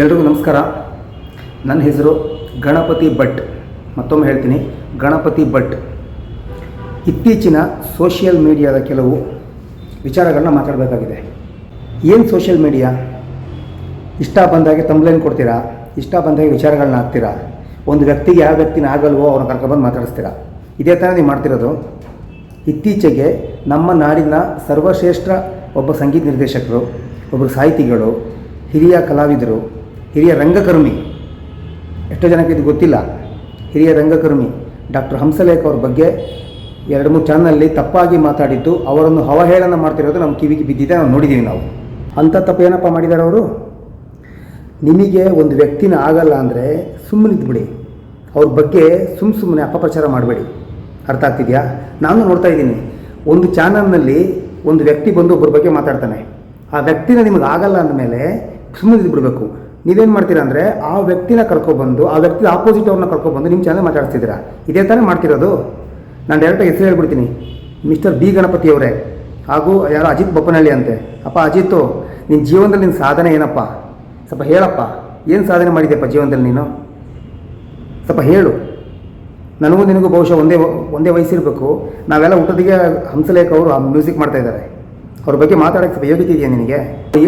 ಎಲ್ರಿಗೂ ನಮಸ್ಕಾರ. ನನ್ನ ಹೆಸರು ಗಣಪತಿ ಭಟ್. ಮತ್ತೊಮ್ಮೆ ಹೇಳ್ತೀನಿ, ಗಣಪತಿ ಭಟ್. ಇತ್ತೀಚಿನ ಸೋಷಿಯಲ್ ಮೀಡಿಯಾದ ಕೆಲವು ವಿಚಾರಗಳನ್ನ ಮಾತಾಡಬೇಕಾಗಿದೆ. ಏನು ಸೋಷಿಯಲ್ ಮೀಡಿಯಾ? ಇಷ್ಟ ಬಂದಾಗೆ ತಂಬ್ಲೇನ್ ಕೊಡ್ತೀರಾ? ಇಷ್ಟ ಬಂದಾಗೆ ವಿಚಾರಗಳನ್ನ ಹಾಕ್ತೀರಾ? ಒಂದು ವ್ಯಕ್ತಿಗೆ ಯಾವ ವ್ಯಕ್ತಿನ ಆಗಲ್ವೋ ಅವ್ರನ್ನ ಕರ್ಕೊಂಡ್ಬಂದು ಮಾತಾಡಿಸ್ತೀರಾ? ಇದೇ ಥರ ನೀವು ಮಾಡ್ತಿರೋದು. ಇತ್ತೀಚೆಗೆ ನಮ್ಮ ನಾಡಿನ ಸರ್ವಶ್ರೇಷ್ಠ ಒಬ್ಬ ಸಂಗೀತ ನಿರ್ದೇಶಕರು ಒಬ್ಬರು ಸಾಹಿತಿಗಳು, ಹಿರಿಯ ಕಲಾವಿದರು ಹಿರಿಯ ರಂಗಕರ್ಮಿ. ಎಷ್ಟೋ ಜನಕ್ಕೆ ಇದು ಗೊತ್ತಿಲ್ಲ. ಹಿರಿಯ ರಂಗಕರ್ಮಿ ಡಾಕ್ಟರ್ ಹಂಸಲೇಖ ಅವ್ರ ಬಗ್ಗೆ ಎರಡು ಮೂರು ಚಾನಲಲ್ಲಿ ತಪ್ಪಾಗಿ ಮಾತಾಡಿದ್ದು, ಅವರನ್ನು ಅವಹೇಳನ ಮಾಡ್ತಿರೋದು ನಮ್ಮ ಕಿವಿಗೆ ಬಿದ್ದಿದೆ, ನಾವು ನೋಡಿದ್ದೀವಿ ನಾವು. ಅಂಥ ತಪ್ಪು ಏನಪ್ಪ ಮಾಡಿದ್ದಾರೆ ಅವರು? ನಿಮಗೆ ಒಂದು ವ್ಯಕ್ತಿನ ಆಗಲ್ಲ ಅಂದರೆ ಸುಮ್ಮನಿದ್ಬಿಡಿ ಅವ್ರ ಬಗ್ಗೆ ಸುಮ್ಮ ಸುಮ್ಮನೆ ಅಪಪ್ರಚಾರ ಮಾಡಬೇಡಿ. ಅರ್ಥ ಆಗ್ತಿದೆಯಾ? ನಾನು ನೋಡ್ತಾ ಇದ್ದೀನಿ, ಒಂದು ಚಾನಲ್ನಲ್ಲಿ ಒಂದು ವ್ಯಕ್ತಿ ಬಂದು ಒಬ್ಬರ ಬಗ್ಗೆ ಮಾತಾಡ್ತಾನೆ. ಆ ವ್ಯಕ್ತಿನ ನಿಮಗೆ ಆಗಲ್ಲ ಅಂದಮೇಲೆ ಸುಮ್ಮನೆ ಬಿಡಬೇಕು ನೀವೇನು ಮಾಡ್ತೀರಾ ಅಂದರೆ ಆ ವ್ಯಕ್ತಿನ ಕರ್ಕೊಬಂದು, ಆ ವ್ಯಕ್ತಿ ಆಪೋಸಿಟ್ ಅವ್ರನ್ನ ಕರ್ಕೊಬಂದು ನಿಮ್ಮ ಚಾನಲ್ ಮಾತಾಡ್ತಿದ್ದೀರಾ ಇದೇ ತಾನೇ ಮಾಡ್ತಿರೋದು? ನಾನು ಡೈರೆಕ್ಟಾಗಿ ಹೆಸರು ಹೇಳ್ಬಿಡ್ತೀನಿ. ಮಿಸ್ಟರ್ ಬಿ ಗಣಪತಿ ಅವರೇ, ಹಾಗೂ ಯಾರು ಅಜಿತ್ ಬೊಪ್ಪನಹಳ್ಳಿ ಅಂತೆ. ಅಪ್ಪ ಅಜಿತ್ತು ನಿನ್ನ ಜೀವನದಲ್ಲಿ ನಿನ್ನ ಸಾಧನೆ ಏನಪ್ಪ? ಸ್ವಲ್ಪ ಹೇಳಪ್ಪ. ಏನು ಸಾಧನೆ ಮಾಡಿದೆಯಪ್ಪ ಜೀವನದಲ್ಲಿ ನೀನು? ಸ್ವಲ್ಪ ಹೇಳು. ನನಗೂ ನಿನಗೂ ಬಹುಶಃ ಒಂದೇ ಒಂದೇ ವಯಸ್ಸಿರಬೇಕು. ನಾವೆಲ್ಲ ಊಟದಿಗೆ ಹಂಸಲೇಖ ಅವರು ಆ ಮ್ಯೂಸಿಕ್ ಮಾಡ್ತಾ ಇದ್ದಾರೆ. ಅವ್ರ ಬಗ್ಗೆ ಮಾತಾಡೋಕ್ಕೆ ಸ್ವಲ್ಪ ಯೋಗ್ಯತೆ ಇದೆಯಾ ನಿನಗೆ?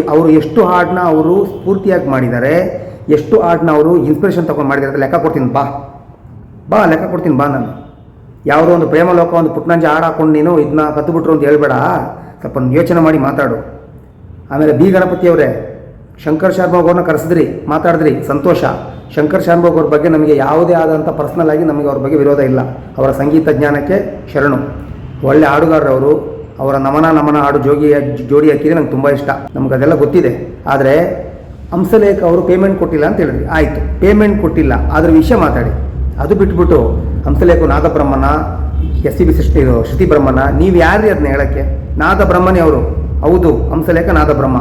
ಅವರು ಎಷ್ಟು ಹಾಡನ್ನ ಅವರು ಸ್ಫೂರ್ತಿಯಾಗಿ ಮಾಡಿದ್ದಾರೆ, ಎಷ್ಟು ಹಾಡನ್ನ ಅವರು ಇನ್ಸ್ಪಿರೇಷನ್ ತೊಗೊಂಡು ಮಾಡಿದ್ದಾರೆ ಲೆಕ್ಕ ಕೊಡ್ತೀನಿ, ಬಾ. ಬಾ, ಲೆಕ್ಕ ಕೊಡ್ತೀನಿ, ಬಾ ನಾನು. ಯಾವುದೋ ಒಂದು ಪ್ರೇಮ ಲೋಕ, ಒಂದು ಪುಟ್ನಂಜ ಹಾಡು ಹಾಕೊಂಡು ನೀನು ಇದನ್ನ ಕತ್ತುಬಿಟ್ರು ಅಂತ ಹೇಳ್ಬೇಡ. ಸ್ವಲ್ಪ ಯೋಚನೆ ಮಾಡಿ ಮಾತಾಡು. ಆಮೇಲೆ ಬಿ. ಗಣಪತಿಯವರೇ ಶಂಕರ್ ಶರ್ಮಾ ಅವ್ರನ್ನ ಕರೆಸಿದ್ರಿ, ಮಾತಾಡಿದ್ರಿ, ಸಂತೋಷ. ಶಂಕರ್ ಶರ್ಮಾ ಅವ್ರ ಬಗ್ಗೆ ನಮಗೆ ಯಾವುದೇ ಆದಂಥ ಪರ್ಸ್ನಲ್ ಆಗಿ ನಮಗೆ ಅವ್ರ ಬಗ್ಗೆ ವಿರೋಧ ಇಲ್ಲ. ಅವರ ಸಂಗೀತ ಜ್ಞಾನಕ್ಕೆ ಶರಣು. ಒಳ್ಳೆ ಹಾಡುಗಾರರವರು. ಅವರ ನಮನ ನಮನ ಹಾಡು ಜೋಗಿ ಜೋಡಿ ಹಾಕಿದ್ರೆ ನಂಗೆ ತುಂಬ ಇಷ್ಟ. ನಮ್ಗೆ ಅದೆಲ್ಲ ಗೊತ್ತಿದೆ. ಆದರೆ ಹಂಸಲೇಖ ಅವರು ಪೇಮೆಂಟ್ ಕೊಟ್ಟಿಲ್ಲ ಅಂತ ಹೇಳಿದ್ರಿ. ಆಯಿತು ಪೇಮೆಂಟ್ ಕೊಟ್ಟಿಲ್ಲ. ಅದ್ರ ವಿಷಯ ಮಾತಾಡಿ. ಅದು ಬಿಟ್ಬಿಟ್ಟು ಹಂಸಲೇಖ ನಾದಬ್ರಹ್ಮನ ಎಸ್ ಸಿ ಬಿ ಸೃಷ್ಟಿ ಶ್ರುತಿ ಬ್ರಹ್ಮನ ನೀವು ಯಾರ್ರಿ ಅದನ್ನ ಹೇಳಕ್ಕೆ? ನಾದ ಬ್ರಹ್ಮನೇ ಅವರು. ಹೌದು, ಹಂಸಲೇಖ ನಾದ ಬ್ರಹ್ಮ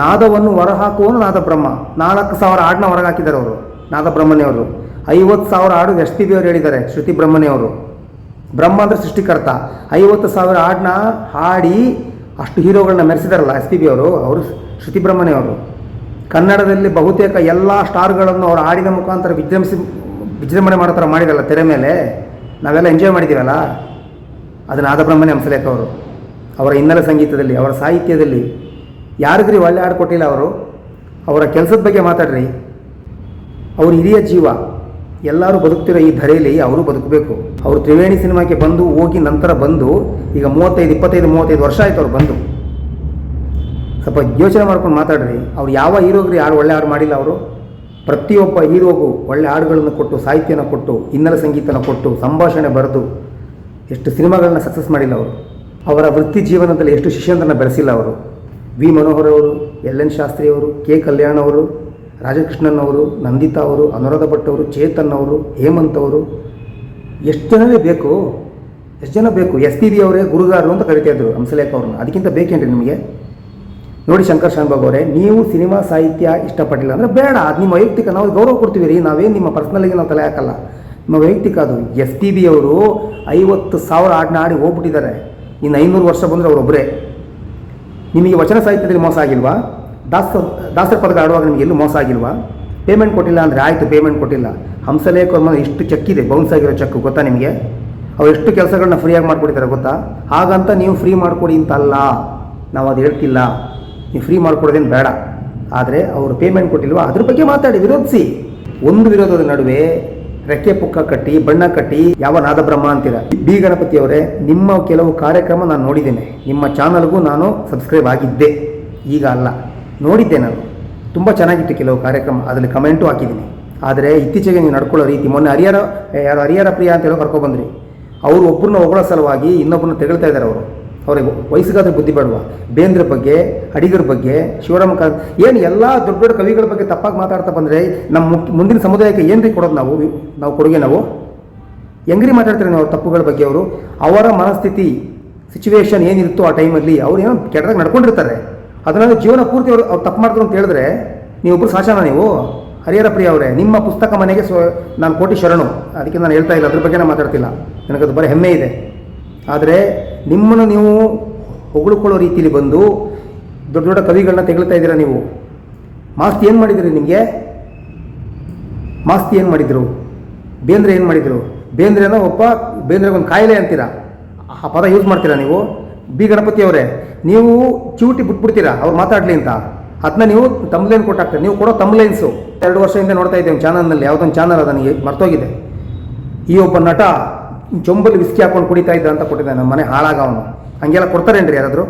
ನಾದವನ್ನು ಹೊರಹಾಕುವನು ನಾದ ಬ್ರಹ್ಮ ನಾಲ್ಕು ಸಾವಿರ ಹಾಡನ್ನ ಹೊರಗೆ ಹಾಕಿದ್ದಾರೆ ಅವರು ನಾದ ಬ್ರಹ್ಮನೇ ಅವರು ಐವತ್ತು ಸಾವಿರ ಹಾಡು ಎಸ್ ಪಿ ಬಿ ಅವರು ಹೇಳಿದ್ದಾರೆ ಶ್ರುತಿ ಬ್ರಹ್ಮನೇ ಅವರು ಬ್ರಹ್ಮ ಅಂದರೆ ಸೃಷ್ಟಿಕರ್ತ. ಐವತ್ತು ಸಾವಿರ ಹಾಡನ್ನ ಹಾಡಿ ಅಷ್ಟು ಹೀರೋಗಳನ್ನ ಮೆರೆಸಿದಾರಲ್ಲ ಎಸ್ ಪಿ ಬಿ ಅವರು ಅವರು ಶ್ರುತಿ ಬ್ರಹ್ಮನೇ ಅವರು. ಕನ್ನಡದಲ್ಲಿ ಬಹುತೇಕ ಎಲ್ಲ ಸ್ಟಾರ್ಗಳನ್ನು ಅವರು ಹಾಡಿನ ಮುಖಾಂತರ ವಿಜೃಂಭಿಸಿ ವಿಜೃಂಭಣೆ ಮಾಡೋ ಥರ ಮಾಡಿರಲ್ಲ ತೆರೆ ಮೇಲೆ. ನಾವೆಲ್ಲ ಎಂಜಾಯ್ ಮಾಡಿದ್ದೀವಲ್ಲ? ಅದನ್ನು ಆದಬ್ರಹ್ಮನೇ ಹಂಸಲೇಖ ಅವರು. ಅವರ ಹಿನ್ನೆಲೆ ಸಂಗೀತದಲ್ಲಿ, ಅವರ ಸಾಹಿತ್ಯದಲ್ಲಿ. ಯಾರಿಗ್ರಿ ಒಳ್ಳೆ ಹಾಡು ಕೊಟ್ಟಿಲ್ಲ ಅವರು? ಅವರ ಕೆಲಸದ ಬಗ್ಗೆ ಮಾತಾಡ್ರಿ. ಅವ್ರ ಹಿರಿಯ ಜೀವ. ಎಲ್ಲರೂ ಬದುಕ್ತಿರೋ ಈ ಧರೆಯಲ್ಲಿ ಅವರು ಬದುಕಬೇಕು. ಅವರು ತ್ರಿವೇಣಿ ಸಿನಿಮಾಕ್ಕೆ ಬಂದು, ಹೋಗಿ ನಂತರ ಬಂದು, ಈಗ ಮೂವತ್ತೈದು, ಇಪ್ಪತ್ತೈದು, ಮೂವತ್ತೈದು ವರ್ಷ ಆಯ್ತು ಅವ್ರು ಬಂದು. ಸ್ವಲ್ಪ ಯೋಚನೆ ಮಾಡ್ಕೊಂಡು ಮಾತಾಡ್ರಿ. ಅವ್ರು ಯಾವ ಹೀರೋಗ್ರಿ ಯಾರು ಒಳ್ಳೆ ಹಾಡು ಮಾಡಿಲ್ಲ ಅವರು? ಪ್ರತಿಯೊಬ್ಬ ಹೀರೋಗೂ ಒಳ್ಳೆ ಹಾಡುಗಳನ್ನು ಕೊಟ್ಟು, ಸಾಹಿತ್ಯನ ಕೊಟ್ಟು, ಹಿನ್ನೆಲೆ ಸಂಗೀತನ ಕೊಟ್ಟು, ಸಂಭಾಷಣೆ ಬರೆದು, ಎಷ್ಟು ಸಿನಿಮಾಗಳನ್ನ ಸಕ್ಸಸ್ ಮಾಡಿಲ್ಲ ಅವರು. ಅವರ ವೃತ್ತಿ ಜೀವನದಲ್ಲಿ ಎಷ್ಟು ಶಿಷ್ಯಂದ್ರನ್ನ ಬೆಳೆಸಿಲ್ಲ ಅವರು. ವಿ. ಮನೋಹರ್ ಅವರು, ಎಲ್. ಎನ್. ಶಾಸ್ತ್ರಿ ಅವರು, ಕೆ. ಕಲ್ಯಾಣ್ ಅವರು ರಾಜಕೃಷ್ಣನ್ ಅವರು ನಂದಿತಾ ಅವರು, ಅನುರಾಧ ಭಟ್ ಅವರು, ಚೇತನ್ ಅವರು, ಹೇಮಂತ್ ಅವರು, ಎಷ್ಟು ಜನವೇ ಬೇಕು, ಎಷ್ಟು ಜನ ಬೇಕು? ಎಸ್ ಪಿ ಬಿ ಅವರೇ ಗುರುಗಾರರು ಅಂತ ಕರಿತಾ ಇದ್ರು ಹಂಸಲೇಖ ಅವ್ರನ್ನ. ಅದಕ್ಕಿಂತ ಬೇಕೇನ್ರಿ ನಿಮಗೆ? ನೋಡಿ ಶಂಕರ್ ಶಾನ್ಬಾಬ್ ಅವರೇ, ನೀವು ಸಿನಿಮಾ ಸಾಹಿತ್ಯ ಇಷ್ಟಪಟ್ಟಿಲ್ಲ ಅಂದರೆ ಬೇಡ. ಅದು ನಿಮ್ಮ ವೈಯಕ್ತಿಕ, ನಾವು ಗೌರವ ಕೊಡ್ತೀವಿ ರೀ ನಾವೇನು ನಿಮ್ಮ ಪರ್ಸ್ನಲ್ಲಿಗೆ ನಾವು ತಲೆ ಹಾಕಲ್ಲ. ನಿಮ್ಮ ವೈಯಕ್ತಿಕ ಅದು. ಎಸ್ ಪಿ ಬಿ ಅವರು ಐವತ್ತು ಸಾವಿರ ಆಡಿನ ಆಡಿ ಹೋಗ್ಬಿಟ್ಟಿದ್ದಾರೆ. ಇನ್ನು ಐನೂರು ವರ್ಷ ಬಂದರೆ ಅವರೊಬ್ಬರೇ ನಿಮಗೆ ವಚನ ಸಾಹಿತ್ಯದಲ್ಲಿ ಮೋಸ ಆಗಿಲ್ವಾ? ದಾಸ, ದಾಸರ ಪದಕ ಆಡುವಾಗ ನಿಮಗೆ ಎಲ್ಲೂ ಮೋಸ ಆಗಿಲ್ವಾ? ಪೇಮೆಂಟ್ ಕೊಟ್ಟಿಲ್ಲ ಅಂದರೆ ಆಯಿತು ಪೇಮೆಂಟ್ ಕೊಟ್ಟಿಲ್ಲ. ಹಂಸಲೇಖ ಅವ್ರ ಮನೆ ಎಷ್ಟು ಚೆಕ್ ಇದೆ ಬೌನ್ಸ್ ಆಗಿರೋ ಚೆಕ್ ಗೊತ್ತಾ ನಿಮಗೆ? ಅವ್ರು ಎಷ್ಟು ಕೆಲಸಗಳನ್ನ ಫ್ರೀಯಾಗಿ ಮಾಡಿಕೊಡ್ತಾರೆ ಗೊತ್ತಾ? ಹಾಗಂತ ನೀವು ಫ್ರೀ ಮಾಡಿಕೊಡಿ ಅಂತಲ್ಲ. ನಾವು ಅದು ಹೇಳ್ತಿಲ್ಲ. ನೀವು ಫ್ರೀ ಮಾಡಿಕೊಡೋದೇನು ಬೇಡ. ಆದರೆ ಅವರು ಪೇಮೆಂಟ್ ಕೊಟ್ಟಿಲ್ವಾ? ಅದ್ರ ಬಗ್ಗೆ ಮಾತಾಡಿ, ವಿರೋಧಿಸಿ. ಒಂದು ವಿರೋಧದ ನಡುವೆ ರೆಕ್ಕೆ ಪುಕ್ಕ ಕಟ್ಟಿ, ಬಣ್ಣ ಕಟ್ಟಿ, ಯಾವ ನಾದಬ್ರಹ್ಮ ಅಂತೀರ? ಬಿ ಗಣಪತಿ ಅವರೇ, ನಿಮ್ಮ ಕೆಲವು ಕಾರ್ಯಕ್ರಮ ನಾನು ನೋಡಿದ್ದೇನೆ. ನಿಮ್ಮ ಚಾನಲ್ಗೂ ನಾನು ಸಬ್ಸ್ಕ್ರೈಬ್ ಆಗಿದ್ದೆ. ಈಗ ಅಲ್ಲ. ನೋಡಿದ್ದೆ ನಾನು. ತುಂಬ ಚೆನ್ನಾಗಿತ್ತು ಕೆಲವು ಕಾರ್ಯಕ್ರಮ. ಅದರಲ್ಲಿ ಕಮೆಂಟು ಹಾಕಿದ್ದೀನಿ. ಆದರೆ ಇತ್ತೀಚೆಗೆ ನೀವು ನಡ್ಕೊಳ್ಳೋ ರೀತಿ, ಮೊನ್ನೆ ಹರಿಹರ, ಯಾರು ಹರಿಹರ ಪ್ರಿಯ ಅಂತ ಹೇಳೋ ಕರ್ಕೊಬಂದ್ರಿ ಅವರು ಒಬ್ಬರನ್ನ ಹೊಗಳೋ ಸಲುವಾಗಿ ಇನ್ನೊಬ್ಬರನ್ನ ತೆಗಳ್ತಾ ಇದ್ದಾರೆ ಅವರು. ಅವ್ರಿಗೆ ವಯಸ್ಸಿಗಾದ್ರೆ ಬುದ್ಧಿ ಬೇಡವಾ? ಬೇಂದ್ರ ಬಗ್ಗೆ, ಅಡಿಗರ ಬಗ್ಗೆ, ಶಿವರಾಮ ಕಾಂತ್ ಏನು ಎಲ್ಲ ದೊಡ್ಡ ದೊಡ್ಡ ಕವಿಗಳ ಬಗ್ಗೆ ತಪ್ಪಾಗಿ ಮಾತಾಡ್ತಾ ಬಂದರೆ ನಮ್ಮ ಮುಂದಿನ ಸಮುದಾಯಕ್ಕೆ ಏನು ರೀ ಕೊಡೋದು ನಾವು ನಾವು ಕೊಡುಗೆ ನಾವು? ಹೆಂಗ್ರಿ ಮಾತಾಡ್ತಾರೆ ನಾವು ತಪ್ಪುಗಳ ಬಗ್ಗೆ ಅವರು? ಅವರ ಮನಸ್ಥಿತಿ ಸಿಚುವೇಶನ್ ಏನಿರುತ್ತೋ ಆ ಟೈಮಲ್ಲಿ ಅವ್ರು ಏನೋ ಕೆಟ್ಟದಾಗ ನಡ್ಕೊಂಡಿರ್ತಾರೆ. ಅದನ್ನ ಜೀವನ ಪೂರ್ತಿ ಅವರು ಅವ್ರು ತಪ್ಪು ಮಾಡಿದ್ರು ಅಂತ ಹೇಳಿದ್ರೆ ನೀವೊಬ್ಬರು ಸಾಶನ ನೀವು? ಹರಿಹರ ಪ್ರಿಯ ಅವರೇ, ನಿಮ್ಮ ಪುಸ್ತಕ ಮನೆಗೆ ಸ್ವ ನಾನು ಕೋಟಿ ಶರಣು. ಅದಕ್ಕೆ ನಾನು ಹೇಳ್ತಾ ಇಲ್ಲ, ಅದ್ರ ಬಗ್ಗೆ ನಾನು ಮಾತಾಡ್ತಿಲ್ಲ. ನನಗದು ಬರೀ ಹೆಮ್ಮೆ ಇದೆ. ಆದರೆ ನಿಮ್ಮನ್ನು ನೀವು ಹೊಗಳಿಕೊಳ್ಳೋ ರೀತಿಯಲ್ಲಿ ಬಂದು ದೊಡ್ಡ ದೊಡ್ಡ ಕವಿಗಳನ್ನ ತೆಗಳ್ತಾ ಇದ್ದೀರಾ ನೀವು? ಮಾಸ್ತಿ ಏನು ಮಾಡಿದಿರಿ ನಿಮಗೆ? ಮಾಸ್ತಿ ಏನು ಮಾಡಿದರು? ಬೇಂದ್ರೆ ಏನು ಮಾಡಿದರು? ಬೇಂದ್ರೆನ ಒಬ್ಬ ಬೇಂದ್ರೆಗೊಂದು ಕಾಯಿಲೆ ಅಂತೀರಾ? ಆ ಪದ ಯೂಸ್ ಮಾಡ್ತೀರಾ ನೀವು? ಬಿ ಗಣಪತಿ ಅವರೇ, ನೀವು ಚೂಟಿ ಬಿಟ್ಬಿಡ್ತೀರಾ? ಅವ್ರು ಮಾತಾಡಲಿ ಅಂತ. ಅದನ್ನ ನೀವು ತಮ್ಲೈನ್ ಕೊಟ್ಟಾಗ್ತೀರಿ ನೀವು ಕೊಡೋ ತಮ್ಲೈನ್ಸು. ಎರಡು ವರ್ಷದಿಂದ ನೋಡ್ತಾ ಇದ್ದೇವೆ ಚಾನಲ್ನಲ್ಲಿ, ಯಾವುದೊಂದು ಚಾನಲ್ ಅದ ನನಗೆ ಮರ್ತೋಗಿದೆ. ಈ ಒಬ್ಬ ನಟ ಚೊಂಬಲ್ಲಿ ವಿಸ್ಕಿ ಹಾಕೊಂಡು ಕುಡಿತಾ ಇದ್ದ ಅಂತ ಕೊಟ್ಟಿದ್ದೆ ನಮ್ಮ ಮನೆ ಹಾಳಾಗ ಅವನು. ಹಂಗೆಲ್ಲ ಕೊಡ್ತಾರೇನ್ರಿ ಯಾರಾದರೂ?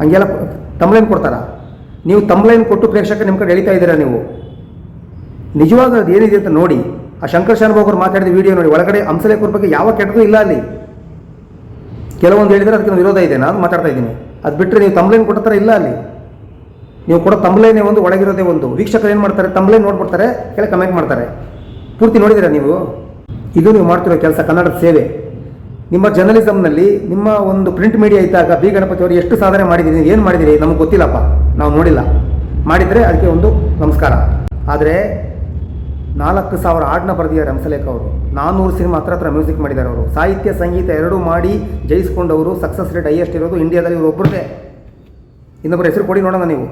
ಹಂಗೆಲ್ಲ ತಮ್ಲೈನ್ ಕೊಡ್ತಾರಾ? ನೀವು ತಮ್ಲೈನ್ ಕೊಟ್ಟು ಪ್ರೇಕ್ಷಕ ನಿಮ್ಮ ಕಡೆ ಎಳಿತಾ ಇದ್ದೀರಾ ನೀವು? ನಿಜವಾಗ ಅದು ಏನಿದೆ ಅಂತ ನೋಡಿ, ಆ ಶಂಕರ್ ಶಾನುಭೋಗ್ ಅವ್ರು ಮಾತಾಡಿದ ವಿಡಿಯೋ ನೋಡಿ, ಒಳಗಡೆ ಹಂಸಲೇಖರ ಬಗ್ಗೆ ಯಾವ ಕೆಟ್ಟದ್ದು ಇಲ್ಲ ಅಲ್ಲಿ. ಕೆಲವೊಂದು ಹೇಳಿದರೆ ಅದಕ್ಕೆ ವಿರೋಧ ಇದೆ, ನಾನು ಮಾತಾಡ್ತಾ ಇದ್ದೀನಿ. ಅದು ಬಿಟ್ಟರೆ ನೀವು ತಂಬ್ಲೈನ್ ಕೊಟ್ಟ ಇಲ್ಲ ಅಲ್ಲಿ. ನೀವು ಕೊಡೋ ತಮ್ಲೈನೇ ಒಂದು, ಒಳಗಿರೋದೇ ಒಂದು. ವೀಕ್ಷಕರು ಏನು ಮಾಡ್ತಾರೆ ತಂಬ್ಲೈನ್ ನೋಡ್ಬಿಡ್ತಾರೆ ಕೆಲ ಕಮೆಂಟ್ ಮಾಡ್ತಾರೆ. ಪೂರ್ತಿ ನೋಡಿದ್ದೀರಾ ನೀವು? ಇದು ನೀವು ಮಾಡ್ತಿರೋ ಕೆಲಸ ಕನ್ನಡದ ಸೇವೆ. ನಿಮ್ಮ ಜರ್ನಲಿಸಮ್ನಲ್ಲಿ ನಿಮ್ಮ ಒಂದು ಪ್ರಿಂಟ್ ಮೀಡಿಯಾ ಇದ್ದಾಗ ಬಿ. ಗಣಪತಿ ಅವರು ಎಷ್ಟು ಸಾಧನೆ ಮಾಡಿದ್ದೀರಿ ಏನು ಮಾಡಿದ್ದೀರಿ ನಮಗೆ ಗೊತ್ತಿಲ್ಲಪ್ಪ. ನಾವು ನೋಡಿಲ್ಲ. ಮಾಡಿದರೆ ಅದಕ್ಕೆ ಒಂದು ನಮಸ್ಕಾರ. ಆದರೆ ನಾಲ್ಕು ಸಾವಿರ ಹಾಡನ್ನ ಬರೆದಿದ್ದಾರೆ ಹಂಸಲೇಖ ಅವರು. ನಾನ್ನೂರು ಸಿನಿಮಾ ಹತ್ರ ಹತ್ರ ಮ್ಯೂಸಿಕ್ ಮಾಡಿದ್ದಾರೆ ಅವರು. ಸಾಹಿತ್ಯ, ಸಂಗೀತ ಎರಡೂ ಮಾಡಿ ಜಯಿಸ್ಕೊಂಡವರು ಸಕ್ಸಸ್ ರೇಟ್ ಹೈಯೆಸ್ಟ್ ಇರೋದು ಇಂಡಿಯಾದಲ್ಲಿ ಇವರು ಒಬ್ಬರದೇ ಇನ್ನೊಬ್ಬರ ಹೆಸರು ಕೊಡಿ ನೋಡೋಣ ನೀವು.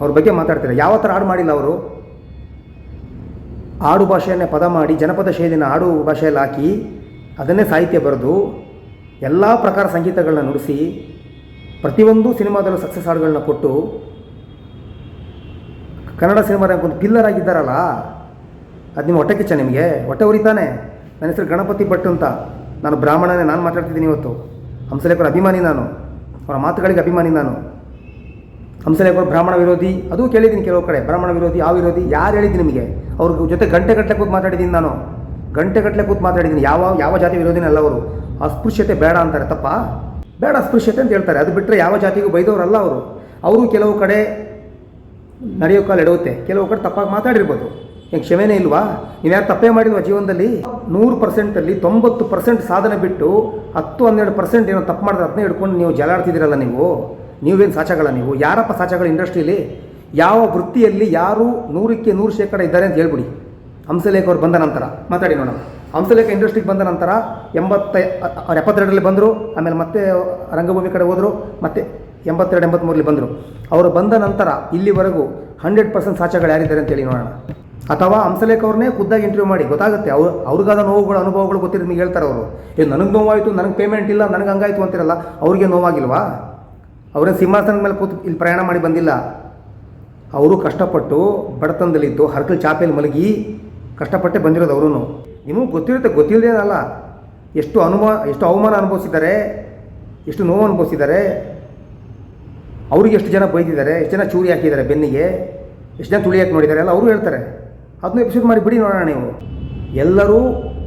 ಅವ್ರ ಬಗ್ಗೆ ಮಾತಾಡ್ತೀರಾ? ಯಾವ ಥರ ಹಾಡು ಮಾಡಿಲ್ಲ ಅವರು? ಆಡು ಭಾಷೆಯನ್ನೇ ಪದ ಮಾಡಿ, ಜನಪದ ಶೈಲಿನ ಆಡು ಭಾಷೆಯಲ್ಲಿ ಹಾಕಿ ಅದನ್ನೇ ಸಾಹಿತ್ಯ ಬರೆದು ಎಲ್ಲ ಪ್ರಕಾರ ಸಂಗೀತಗಳನ್ನ ನುಡಿಸಿ ಪ್ರತಿಯೊಂದು ಸಿನಿಮಾದಲ್ಲೂ ಸಕ್ಸಸ್ ಹಾಡುಗಳನ್ನ ಕೊಟ್ಟು ಕನ್ನಡ ಸಿನಿಮಾದ ಒಂದು ಪಿಲ್ಲರ್ ಆಗಿದ್ದಾರಲ್ಲ ಅದು ನಿಮ್ಮ ಹೊಟ್ಟೆ ಕಿಚ್ಚ ನಿಮಗೆ. ಹೊಟ್ಟೆ ಉರಿತಾನೆ. ನನ್ನ ಹೆಸರು ಗಣಪತಿ ಭಟ್ ಅಂತ. ನಾನು ಬ್ರಾಹ್ಮಣನೇ, ನಾನು ಮಾತಾಡ್ತಿದ್ದೀನಿ ಇವತ್ತು. ಹಂಸಲೇಖರ ಅಭಿಮಾನಿ ನಾನು. ಅವರ ಮಾತುಗಳಿಗೆ ಅಭಿಮಾನಿ ನಾನು. ಹಂಸಲೇಖರ ಬ್ರಾಹ್ಮಣ ವಿರೋಧಿ. ಅದು ಕೇಳಿದ್ದೀನಿ ಕೆಲವು ಕಡೆ. ಬ್ರಾಹ್ಮಣ ವಿರೋಧಿ, ಆ ವಿರೋಧಿ, ಯಾರು ಹೇಳಿದ್ದೀನಿ ನಿಮಗೆ? ಅವ್ರ ಜೊತೆ ಗಂಟೆ ಗಟ್ಟಲೆ ಕೂತು ಮಾತಾಡಿದ್ದೀನಿ ನಾನು. ಗಂಟೆ ಗಟ್ಟಲೆ ಕೂತು ಮಾತಾಡಿದ್ದೀನಿ. ಯಾವ ಯಾವ ಜಾತಿ ವಿರೋಧಿನಲ್ಲ ಅವರು. ಅಸ್ಪೃಶ್ಯತೆ ಬೇಡ ಅಂತಾರೆ ತಪ್ಪ. ಬೇಡ ಅಸ್ಪೃಶ್ಯತೆ ಅಂತ ಹೇಳ್ತಾರೆ. ಅದು ಬಿಟ್ಟರೆ ಯಾವ ಜಾತಿಗೂ ಬೈದವರಲ್ಲ ಅವರು. ಅವರು ಕೆಲವು ಕಡೆ ನಡೆಯೋ ಕಾಲ ಎಡವುತ್ತೆ. ಕೆಲವು ಕಡೆ ತಪ್ಪಾಗಿ ಮಾತಾಡಿರ್ಬೋದು. ಹೆಂಗೆ ಕ್ಷಮೆನೇ ಇಲ್ವಾ? ನೀವು ಯಾರು ತಪ್ಪೇ ಮಾಡಿದ್ವಾ ಜೀವನದಲ್ಲಿ? ನೂರು ಪರ್ಸೆಂಟಲ್ಲಿ ತೊಂಬತ್ತು ಪರ್ಸೆಂಟ್ ಸಾಧನೆ ಬಿಟ್ಟು ಹತ್ತು, ಹನ್ನೆರಡು ಪರ್ಸೆಂಟ್ ಏನೋ ತಪ್ಪು ಮಾಡಿದ್ರೆ ಅದನ್ನೇ ಹಿಡ್ಕೊಂಡು ನೀವು ಜಲಾಡ್ತಿದ್ದೀರಲ್ಲ ನೀವು? ನೀವೇನು ಸಾಚಗಳ ನೀವು? ಯಾರಪ್ಪ ಸಾಚಗಳ ಇಂಡಸ್ಟ್ರೀಲಿ? ಯಾವ ವೃತ್ತಿಯಲ್ಲಿ ಯಾರು ನೂರಕ್ಕೆ ನೂರು ಶೇಕಡ ಇದ್ದಾರೆ ಅಂತ ಹೇಳ್ಬಿಡಿ. ಹಂಸಲೇಖ ಅವ್ರು ಬಂದ ನಂತರ. ಮಾತಾಡಿ ನೋಡೋಣ. ಹಂಸಲೇಖ ಇಂಡಸ್ಟ್ರಿಗೆ ಬಂದ ನಂತರ ಎಂಬತ್ತ, ಅವ್ರು ಎಪ್ಪತ್ತೆರಡರಲ್ಲಿ ಬಂದರು, ಆಮೇಲೆ ಮತ್ತೆ ರಂಗಭೂಮಿ ಕಡೆ ಹೋದರು, ಮತ್ತೆ ಎಂಬತ್ತೆರಡು ಎಂಬತ್ತ್ಮೂರಲ್ಲಿ ಬಂದರು. ಅವರು ಬಂದ ನಂತರ ಇಲ್ಲಿವರೆಗೂ ಹಂಡ್ರೆಡ್ ಪರ್ಸೆಂಟ್ ಸಾಚಗಳು ಯಾರಿದ್ದಾರೆ ಅಂತೇಳಿ ನೋಡೋಣ. ಅಥವಾ ಹಂಸಲೇಖ ಅವ್ರನ್ನೇ ಖುದ್ದಾಗಿ ಇಂಟರ್ವ್ಯೂ ಮಾಡಿ. ಗೊತ್ತಾಗುತ್ತೆ, ಅವ್ರು, ಅವ್ರಿಗಾದ ನೋವುಗಳು, ಅನುಭವಗಳು ಗೊತ್ತಿರೋ ನಿಮಗೆ ಹೇಳ್ತಾರೆ ಅವರು. ಏ, ನನಗೆ ನೋವಾಯಿತು, ನನಗೆ ಪೇಮೆಂಟ್ ಇಲ್ಲ, ನನಗೆ ಹಂಗಾಯ್ತು ಅಂತಿರಲ್ಲ, ಅವ್ರಿಗೆ ನೋವಾಗಿಲ್ವಾ? ಅವರೇ ಸಿಂಹಾಸನದ ಮೇಲೆ ಕೂತು ಇಲ್ಲಿ ಪ್ರಯಾಣ ಮಾಡಿ ಬಂದಿಲ್ಲ. ಅವರು ಕಷ್ಟಪಟ್ಟು ಬಡತನದಲ್ಲಿದ್ದು, ಹರಕಲ್ ಚಾಪೆಯಲ್ಲಿ ಮಲಗಿ ಕಷ್ಟಪಟ್ಟೆ ಬಂದಿರೋದು ಅವರು ನಿಮಗೆ ಗೊತ್ತಿರುತ್ತೆ ಗೊತ್ತಿಲ್ಲದೇನಲ್ಲ ಎಷ್ಟು ಅನುಮಾನ ಎಷ್ಟು ಅವಮಾನ ಅನುಭವಿಸಿದ್ದಾರೆ, ಎಷ್ಟು ನೋವು ಅನುಭವಿಸಿದ್ದಾರೆ. ಅವ್ರಿಗೆ ಎಷ್ಟು ಜನ ಬೈದಿದ್ದಾರೆ, ಎಷ್ಟು ಜನ ಚೂರಿ ಹಾಕಿದ್ದಾರೆ ಬೆನ್ನಿಗೆ, ಎಷ್ಟು ಜನ ತುಳಿ ಹಾಕಿ ನೋಡಿದ್ದಾರೆ ಎಲ್ಲ ಅವರು ಹೇಳ್ತಾರೆ. ಅದನ್ನ ಎಪಿಸೋಡ್ ಮಾಡಿ ಬಿಡಿ ನೋಡೋಣ ನೀವು. ಎಲ್ಲರೂ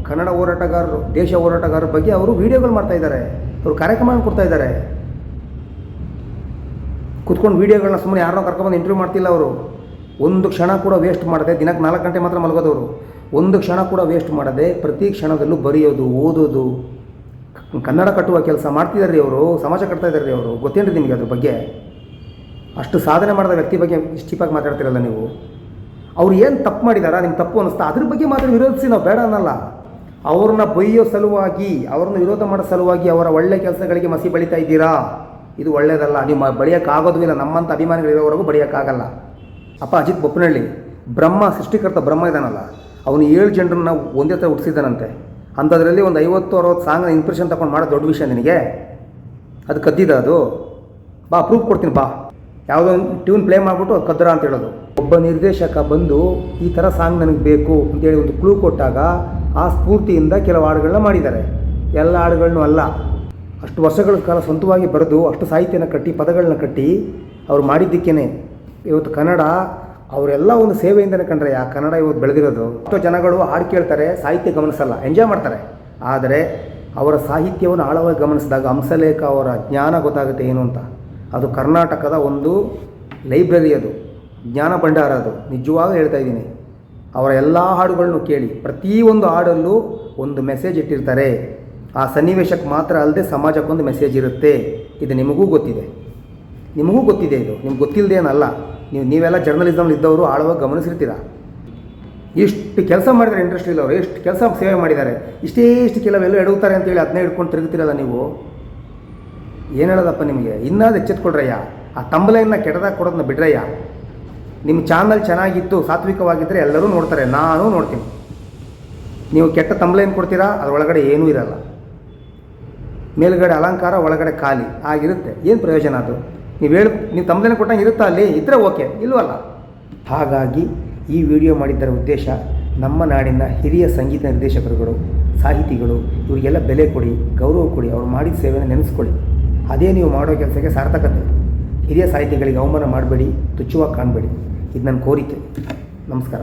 ಕನ್ನಡ ಹೋರಾಟಗಾರರು, ದೇಶ ಹೋರಾಟಗಾರರ ಬಗ್ಗೆ ಅವರು ವೀಡಿಯೋಗಳು ಮಾಡ್ತಾ ಇದ್ದಾರೆ. ಅವರು ಕಾರ್ಯಕ್ರಮಗಳನ್ನು ಕೊಡ್ತಾ ಇದ್ದಾರೆ. ಕುತ್ಕೊಂಡು ವೀಡಿಯೋಗಳನ್ನ ಸುಮ್ಮನೆ ಯಾರನ್ನೋ ಕರ್ಕೊಂಡ್ಬಂದು ಇಂಟರ್ವ್ಯೂ ಮಾಡ್ತಿಲ್ಲ ಅವರು. ಒಂದು ಕ್ಷಣ ಕೂಡ ವೇಸ್ಟ್ ಮಾಡದೆ, ದಿನಕ್ಕೆ ನಾಲ್ಕು ಗಂಟೆ ಮಾತ್ರ ಮಲಗೋದವರು. ಒಂದು ಕ್ಷಣ ಕೂಡ ವೇಸ್ಟ್ ಮಾಡದೆ, ಪ್ರತಿ ಕ್ಷಣದಲ್ಲೂ ಬರೆಯೋದು, ಓದೋದು, ಕನ್ನಡ ಕಟ್ಟುವ ಕೆಲಸ ಮಾಡ್ತಿದ್ದಾರೆ ಅವರು, ಸಮಾಜ ಕಟ್ತಾ ಇದ್ದಾರೆ ಅವರು. ಗೊತ್ತೇನ್ರಿ ನಿಮಗೆ ಅದ್ರ ಬಗ್ಗೆ? ಅಷ್ಟು ಸಾಧನೆ ಮಾಡಿದ ವ್ಯಕ್ತಿ ಬಗ್ಗೆ ಇಷ್ಟಿಪಾಗಿ ಮಾತಾಡ್ತಿರಲ್ಲ ನೀವು. ಅವ್ರು ಏನು ತಪ್ಪು ಮಾಡಿದಾರ? ನಿಮ್ಗೆ ತಪ್ಪು ಅನ್ನಿಸ್ತಾ ಅದ್ರ ಬಗ್ಗೆ ಮಾತ್ರ ವಿರೋಧಿಸಿ ನಾವು ಬೇಡ ಅನ್ನಲ್ಲ. ಅವ್ರನ್ನ ಬೈಯೋ ಸಲುವಾಗಿ, ಅವ್ರನ್ನ ವಿರೋಧ ಮಾಡೋ ಸಲುವಾಗಿ ಅವರ ಒಳ್ಳೆ ಕೆಲಸಗಳಿಗೆ ಮಸಿ ಬಳಿತಾ ಇದ್ದೀರಾ? ಇದು ಒಳ್ಳೆಯದಲ್ಲ ನೀವು ಬಳಿಯೋಕ್ಕಾಗೋದೂ ಇಲ್ಲ ನಮ್ಮಂಥ ಅಭಿಮಾನಿಗಳಿರೋವರೆಗೂ ಬಳಿಯೋಕ್ಕಾಗಲ್ಲ. ಅಪ್ಪ ಅಜಿತ್ ಬೊಪ್ಪನಹಳ್ಳಿ, ಬ್ರಹ್ಮ, ಸೃಷ್ಟಿಕರ್ತ ಬ್ರಹ್ಮ ಇದ್ದಾನಲ್ಲ. ಅವನು ಏಳು ಜನರನ್ನ ಒಂದೇ ಥರ ಹುಟ್ಟಿಸಿದ್ದಾನಂತೆ. ಅಂಥದ್ರಲ್ಲಿ ಒಂದು ಐವತ್ತು, ಅರವತ್ತು ಸಾಂಗ್ ಇನ್ಸ್ಪಿರೇಷನ್ ತಗೊಂಡು ಮಾಡೋದು ದೊಡ್ಡ ವಿಷಯ ನಿನಗೆ? ಅದು ಕದ್ದಿದ ಅದು? ಬಾ ಪ್ರೂಫ್ ಕೊಡ್ತೀನಿ, ಬಾ. ಯಾವುದೋ ಒಂದು ಟ್ಯೂನ್ ಪ್ಲೇ ಮಾಡಿಬಿಟ್ಟು ಅದು ಕದ್ರ ಅಂತ ಹೇಳೋದು. ಒಬ್ಬ ನಿರ್ದೇಶಕ ಬಂದು ಈ ಥರ ಸಾಂಗ್ ನನಗೆ ಬೇಕು ಅಂತೇಳಿ ಒಂದು ಕ್ಲೂ ಕೊಟ್ಟಾಗ ಆ ಸ್ಫೂರ್ತಿಯಿಂದ ಕೆಲವು ಹಾಡುಗಳನ್ನ ಮಾಡಿದ್ದಾರೆ. ಎಲ್ಲ ಹಾಡುಗಳನ್ನು ಅಲ್ಲ. ಅಷ್ಟು ವರ್ಷಗಳ ಕಾಲ ಸ್ವಂತವಾಗಿ ಬರೆದು ಅಷ್ಟು ಸಾಹಿತ್ಯನ ಕಟ್ಟಿ ಪದಗಳನ್ನ ಕಟ್ಟಿ ಅವ್ರು ಮಾಡಿದ್ದಕ್ಕೇನೆ. ಇವತ್ತು ಕನ್ನಡ ಅವರೆಲ್ಲ ಒಂದು ಸೇವೆಯಿಂದನೇ ಕಂಡ್ರೆ ಆ ಕನ್ನಡ ಇವತ್ತು ಬೆಳೆದಿರೋದು. ಎಷ್ಟೋ ಜನಗಳು ಹಾಡು ಕೇಳ್ತಾರೆ, ಸಾಹಿತ್ಯ ಗಮನಿಸಲ್ಲ ಎಂಜಾಯ್ ಮಾಡ್ತಾರೆ. ಆದರೆ ಅವರ ಸಾಹಿತ್ಯವನ್ನು ಆಳವಾಗಿ ಗಮನಿಸಿದಾಗ ಹಂಸಲೇಖ ಅವರ ಜ್ಞಾನ ಗೊತ್ತಾಗುತ್ತೆ ಏನು ಅಂತ. ಅದು ಕರ್ನಾಟಕದ ಒಂದು ಲೈಬ್ರರಿ ಅದು, ಜ್ಞಾನ ಭಂಡಾರ ಅದು. ನಿಜವಾಗ ಹೇಳ್ತಾ ಇದ್ದೀನಿ. ಅವರ ಎಲ್ಲ ಹಾಡುಗಳನ್ನು ಕೇಳಿ ಪ್ರತಿಯೊಂದು ಹಾಡಲ್ಲೂ ಒಂದು ಮೆಸೇಜ್ ಇಟ್ಟಿರ್ತಾರೆ. ಆ ಸನ್ನಿವೇಶಕ್ಕೆ ಮಾತ್ರ ಅಲ್ಲದೆ ಸಮಾಜಕ್ಕೊಂದು ಮೆಸೇಜ್ ಇರುತ್ತೆ. ಇದು ನಿಮಗೂ ಗೊತ್ತಿದೆ. ನಿಮಗೂ ಗೊತ್ತಿದೆ ಇದು. ನಿಮ್ಗೆ ಗೊತ್ತಿಲ್ಲದೆ ಏನಲ್ಲ. ನೀವು, ನೀವೆಲ್ಲ ಜರ್ನಲಿಸಮ್ ಇದ್ದವರು ಆಳವಾಗಿ ಗಮನಿಸಿರ್ತೀರ? ಇಷ್ಟು ಕೆಲಸ ಮಾಡಿದರೆ ಇಂಡಸ್ಟ್ರಿಯಲ್ಲಿ ಅವರು. ಎಷ್ಟು ಕೆಲಸ ಸೇವೆ ಮಾಡಿದ್ದಾರೆ. ಇಷ್ಟೇ ಇಷ್ಟು ಕೆಲವೆಲ್ಲ ಎಡವುತ್ತಾರೆ ಅಂತೇಳಿ ಅದನ್ನೇ ಹಿಡ್ಕೊಂಡು ತಿರುಗುತ್ತಿರಲ್ಲ ನೀವು? ಏನು ಹೇಳೋದಪ್ಪ ನಿಮಗೆ? ಇನ್ನಾದ್ರು ಎಚ್ಚೆತ್ಕೊಳ್ರಯ್ಯ. ಆ ತಂಬಲೆಯನ್ನು ಕೆಟ್ಟದಾಗ ಕೊಡೋದನ್ನ ಬಿಡ್ರಯ್ಯ. ನಿಮ್ಮ ಚಾನಲ್ ಚೆನ್ನಾಗಿತ್ತು ಸಾತ್ವಿಕವಾಗಿದ್ದರೆ ಎಲ್ಲರೂ ನೋಡ್ತಾರೆ, ನಾನು ನೋಡ್ತೀನಿ. ನೀವು ಕೆಟ್ಟ ತಂಬಲೆಯನ್ನು ಕೊಡ್ತೀರಾ? ಅದರೊಳಗಡೆ ಏನೂ ಇರಲ್ಲ. ಮೇಲುಗಡೆ ಅಲಂಕಾರ, ಒಳಗಡೆ ಖಾಲಿ. ಆಗಿರುತ್ತೆ. ಏನು ಪ್ರಯೋಜನ ಅದು? ನೀವು ಹೇಳಿ, ನೀವು ತಂಬಲೆಯನ್ನು ಕೊಟ್ಟಂಗೆ ಇರುತ್ತಾ ಅಲ್ಲಿ? ಇದ್ದರೆ ಓಕೆ, ಇಲ್ವಲ್ಲ? ಹಾಗಾಗಿ ಈ ವಿಡಿಯೋ ಮಾಡಿದ್ದರ ಉದ್ದೇಶ ನಮ್ಮ ನಾಡಿನ ಹಿರಿಯ ಸಂಗೀತ ನಿರ್ದೇಶಕರುಗಳು, ಸಾಹಿತಿಗಳು, ಇವರಿಗೆಲ್ಲ ಬೆಲೆ ಕೊಡಿ, ಗೌರವ ಕೊಡಿ, ಅವ್ರು ಮಾಡಿದ ಸೇವೆಯನ್ನು ನೆನೆಸ್ಕೊಳ್ಳಿ. ಅದೇ ನೀವು ಮಾಡೋ ಕೆಲಸಕ್ಕೆ ಸಾರ್ಥಕತೆ. ಹಿರಿಯ ಸಾಹಿತಿಗಳಿಗೆ ಅವಮಾನ ಮಾಡಬೇಡಿ, ತುಚ್ಛವಾಗಿ ಕಾಣಬೇಡಿ. ಇದು ನನ್ನ ಕೋರಿಕೆ. ನಮಸ್ಕಾರ.